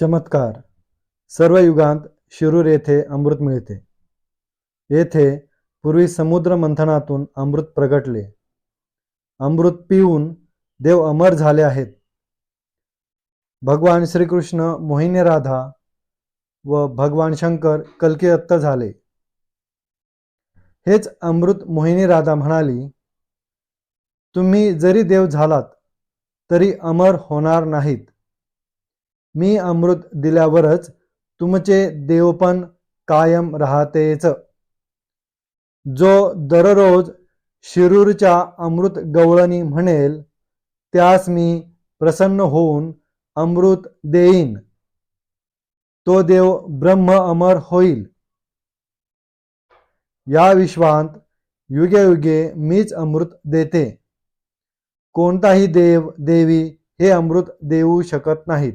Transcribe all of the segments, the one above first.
चमत्कार. सर्व युगांत शिरूर येथे अमृत मिळते. येथे पूर्वी समुद्र मंथनातून अमृत प्रगटले. अमृत पिऊन देव अमर झाले आहेत. भगवान श्रीकृष्ण मोहिनी राधा व भगवान शंकर कल्कीदत्त झाले. हेच अमृत मोहिनी राधा म्हणाली तुम्ही जरी देव झालात तरी अमर होणार नाहीत. मी अमृत दिल्यावरच तुमचे देवपण कायम राहतेच. जो दररोज शिरूरच्या अमृत गवळणी म्हणेल त्यास मी प्रसन्न होऊन अमृत देईन. तो देव ब्रह्म अमर होईल. या विश्वांत युगे युगे मीच अमृत देते. कोणताही देव देवी हे अमृत देऊ शकत नाहीत.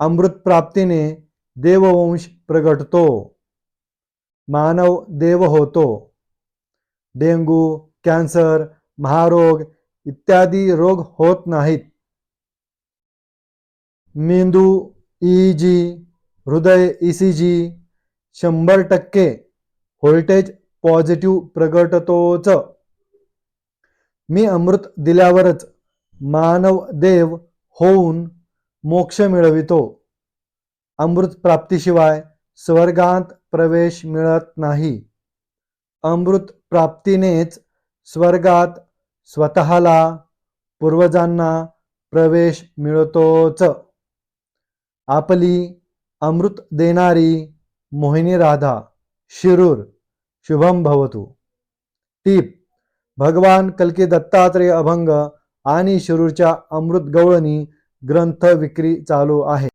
अमृत प्राप्तीने देववंश प्रगटतो. मानव देव होतो. डेंगू कॅन्सर महारोग इत्यादी रोग होत नाहीत. मेंदू ईजी हृदय ई सी जी शंभर टक्के व्होल्टेज पॉझिटिव्ह प्रगटतोच. मी अमृत दिल्यावरच मानव देव होऊन मोक्ष मिळवितो. अमृत प्राप्तीशिवाय स्वर्गांत प्रवेश मिळत नाही. अमृत प्राप्तीनेच स्वर्गात स्वतःला पूर्वजांना प्रवेश मिळतोच. आपली अमृत देणारी मोहिनी राधा शिरूर शुभम भवतु. टीप भगवान कल्की दत्तात्रेय अभंग आणि शिरूरच्या अमृत गवळणी ग्रंथ विक्री चालू आहे.